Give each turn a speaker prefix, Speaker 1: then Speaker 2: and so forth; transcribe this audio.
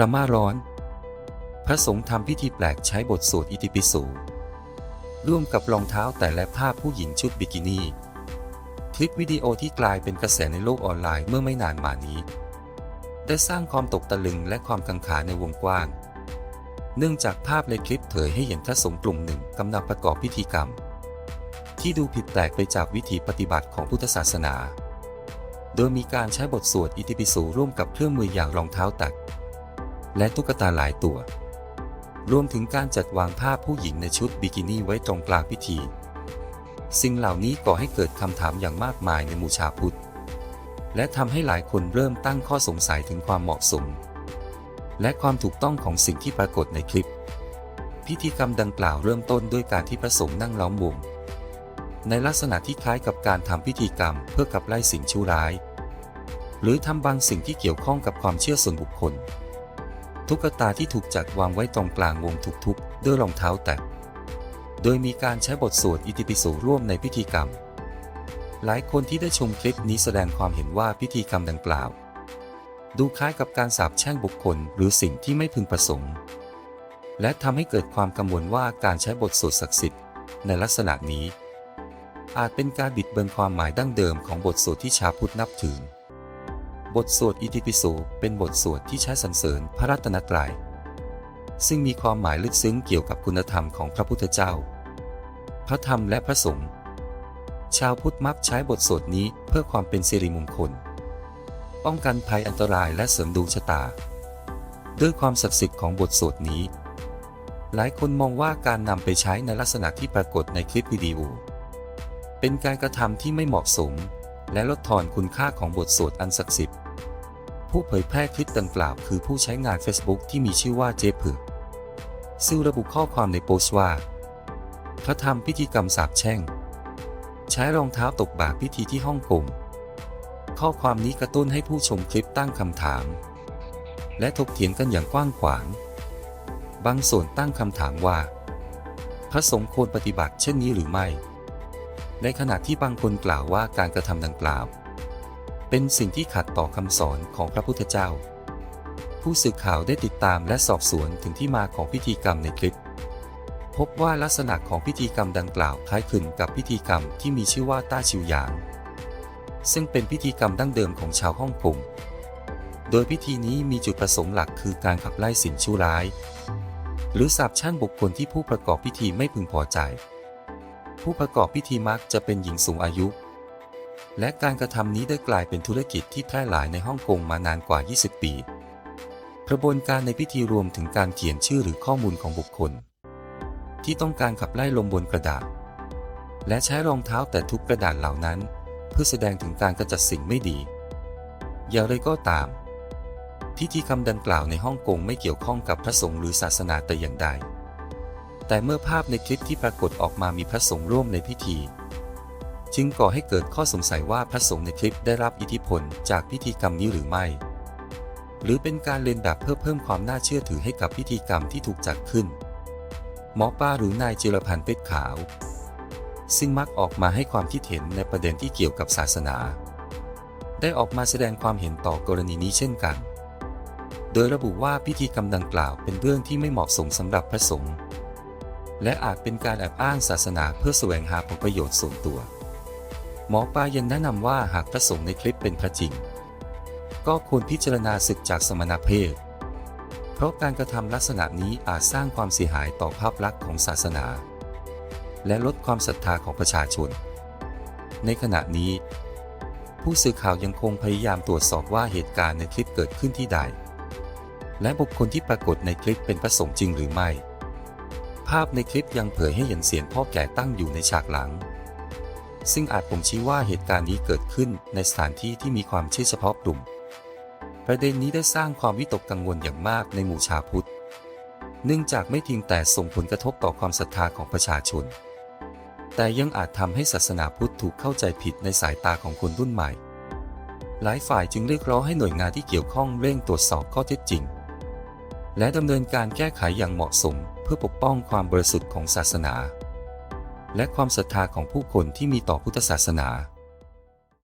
Speaker 1: ราม่าร้อน พระสงฆ์ทำพิธีแปลกใช้บทสวดอิติปิโสร่วมกับรองเท้าแต่และภาพผู้หญิงชุดบิกินี่ คลิปวิดีโอที่กลายเป็นกระแสในโลกออนไลน์เมื่อไม่นานมานี้ ได้สร้างความตกตะลึงและความกังขาในวงกว้าง เนื่องจากภาพในคลิปเผยให้เห็นพระสงฆ์กลุ่มหนึ่งกำลังประกอบพิธีกรรม ที่ดูผิดแปลกไปจากวิธีปฏิบัติของพุทธศาสนา โดยมีการใช้บทสวดอิติปิโสร่วมกับเครื่องมืออย่างรองเท้าตัก และตุ๊กตาหลายตัว รวมถึงการจัดวางภาพผู้หญิงในชุดบิกินี่ไว้ตรงกลางพิธี สิ่งเหล่านี้ก่อให้เกิดคำถามอย่างมากมายในหมู่ชาวพุทธ และทำให้หลายคนเริ่มตั้งข้อสงสัยถึงความเหมาะสม และความถูกต้องของสิ่งที่ปรากฏในคลิป พิธีกรรมดังกล่าวเริ่มต้นด้วยการที่พระสงฆ์นั่งล้อมวงในลักษณะที่คล้ายกับการทำพิธีกรรมเพื่อขับไล่สิ่งชั่วร้าย หรือทำบางสิ่งที่เกี่ยวข้องกับความเชื่อส่วนบุคคล ตุ๊กตาที่ถูกจัดวางไว้ตรงกลางวงถูกทุบด้วยรองเท้าแตะ โดยมีการใช้บทสวดอิติปิโสร่วมในพิธีกรรม หลายคนที่ได้ชมคลิปนี้แสดงความเห็นว่าพิธีกรรมดังกล่าว ดูคล้ายกับการสาปแช่งบุคคลหรือสิ่งที่ไม่พึงประสงค์ และทำให้เกิดความกังวลว่าการใช้บทสวดศักดิ์สิทธิ์ ในลักษณะนี้ อาจเป็นการบิดเบือนความหมายดั้งเดิมของบทสวดที่ชาพุทธนับถือ บทสวดอิติปิโสเป็นบทสวดที่ใช้สรรเสริญพระรัตนตรัย ซึ่งมีความหมายลึกซึ้งเกี่ยวกับคุณธรรมของพระพุทธเจ้า พระธรรมและพระสงฆ์ชาวพุทธมักใช้บทสวดนี้เพื่อความเป็นสิริมงคล ป้องกันภัยอันตรายและเสริมดวงชะตา ด้วยความศักดิ์สิทธิ์ของบทสวดนี้ หลายคนมองว่าการนำไปใช้ในลักษณะที่ปรากฏในคลิปวิดีโอ เป็นการกระทำที่ไม่เหมาะสม และลดทอนคุณค่าของบทสวดอันศักดิ์สิทธิ์ ผู้เผยแพร่คลิปดังกล่าวคือผู้ใช้งาน Facebook ที่มีชื่อว่าเจเผือกซึ่งระบุข้อความในโพสต์ว่าพระธรรมพิธีกรรมสาปแช่ง ใช้รองเท้าตกบาปพิธีที่ฮ่องกงข้อความนี้กระตุ้นให้ผู้ชมคลิปตั้งคำถาม และถกเถียงกันอย่างกว้างขวาง บางส่วนตั้งคำถามว่า พระสงฆ์ควรปฏิบัติเช่นนี้หรือไม่ ในขณะที่บางคนกล่าวว่าการกระทำดังกล่าว เป็นสิ่งที่ขัดต่อคำสอนของพระพุทธเจ้า ผู้สื่อข่าวได้ติดตามและสอบสวนถึงที่มาของพิธีกรรมในคลิป พบว่าลักษณะของพิธีกรรมดังกล่าวคล้ายคลึงกับพิธีกรรมที่มีชื่อว่าต้าชิวหยาง ซึ่งเป็นพิธีกรรมดั้งเดิมของชาวฮ่องกงโดยพิธีนี้มีจุดประสงค์หลักคือการขับไล่สิ่งชั่วร้าย หรือสาบแช่งบุคคลที่ผู้ประกอบพิธีไม่พึงพอใจ ผู้ประกอบพิธีมักจะเป็นหญิงสูงอายุ และการกระทำนี้ได้กลายเป็นธุรกิจที่แพร่หลายในฮ่องกงมานานกว่า 20 ปี กระบวนการในพิธีรวมถึงการเขียนชื่อหรือข้อมูลของบุคคล ที่ต้องการขับไล่ลมบนกระดาษ และใช้รองเท้าแต่ทุกกระดาษเหล่านั้น เพื่อแสดงถึงการกระจัดสิ่งไม่ดี อย่างไรก็ตาม พิธีกรรมดังกล่าวในฮ่องกงไม่เกี่ยวข้องกับพระสงฆ์หรือศาสนาแต่อย่างใด แต่เมื่อภาพในคลิปที่ปรากฏออกมามีพระสงฆ์ร่วมในพิธี จึงก่อให้เกิดข้อสงสัยว่าพระสงฆ์ในคลิปได้รับอิทธิพลจากพิธีกรรมนี้หรือไม่ หรือเป็นการเลียนแบบเพื่อเพิ่มความน่าเชื่อถือให้กับพิธีกรรมที่ถูกจัดขึ้น หมอป้าหรือนายจิรพันธ์เป็ดขาว ซึ่งมักออกมาให้ความคิดเห็นในประเด็นที่เกี่ยวกับศาสนา ได้ออกมาแสดงความเห็นต่อกรณีนี้เช่นกัน โดยระบุว่าพิธีกรรมดังกล่าวเป็นเรื่องที่ไม่เหมาะสมสำหรับพระสงฆ์และอาจเป็นการแอบอ้างศาสนาเพื่อแสวงหาผลประโยชน์ส่วนตัว หมอปลายังแนะนำว่าหากพระสงฆ์ในคลิปเป็นพระจริง ก็ควรพิจารณาศึกจากสมณเพศ เพราะการกระทำลักษณะนี้อาจสร้างความเสียหายต่อภาพลักษณ์ของศาสนา และลดความศรัทธาของประชาชน ในขณะนี้ ผู้สื่อข่าวยังคงพยายามตรวจสอบว่าเหตุการณ์ในคลิปเกิดขึ้นที่ใด และบุคคลที่ปรากฏในคลิปเป็นพระสงฆ์จริงหรือไม่ ภาพในคลิปยังเผยให้เห็นเสียงพ่อแก่ตั้งอยู่ในฉากหลัง ซึ่งอาจบ่งชี้ว่าเหตุการณ์นี้เกิดขึ้นในสถานที่ที่มีความเชื่อเฉพาะกลุ่ม ประเด็นนี้ได้สร้างความวิตกกังวลอย่างมากในหมู่ชาวพุทธ เนื่องจากไม่เพียงแต่ส่งผลกระทบต่อความศรัทธาของประชาชน แต่ยังอาจทำให้ศาสนาพุทธถูกเข้าใจผิดในสายตาของคนรุ่นใหม่ หลายฝ่ายจึงเรียกร้องให้หน่วยงานที่เกี่ยวข้องเร่งตรวจสอบข้อเท็จจริง และดำเนินการแก้ไขอย่างเหมาะสมเพื่อปกป้องความบริสุทธิ์ของศาสนา และความศรัทธาของผู้คนที่มีต่อพุทธศาสนา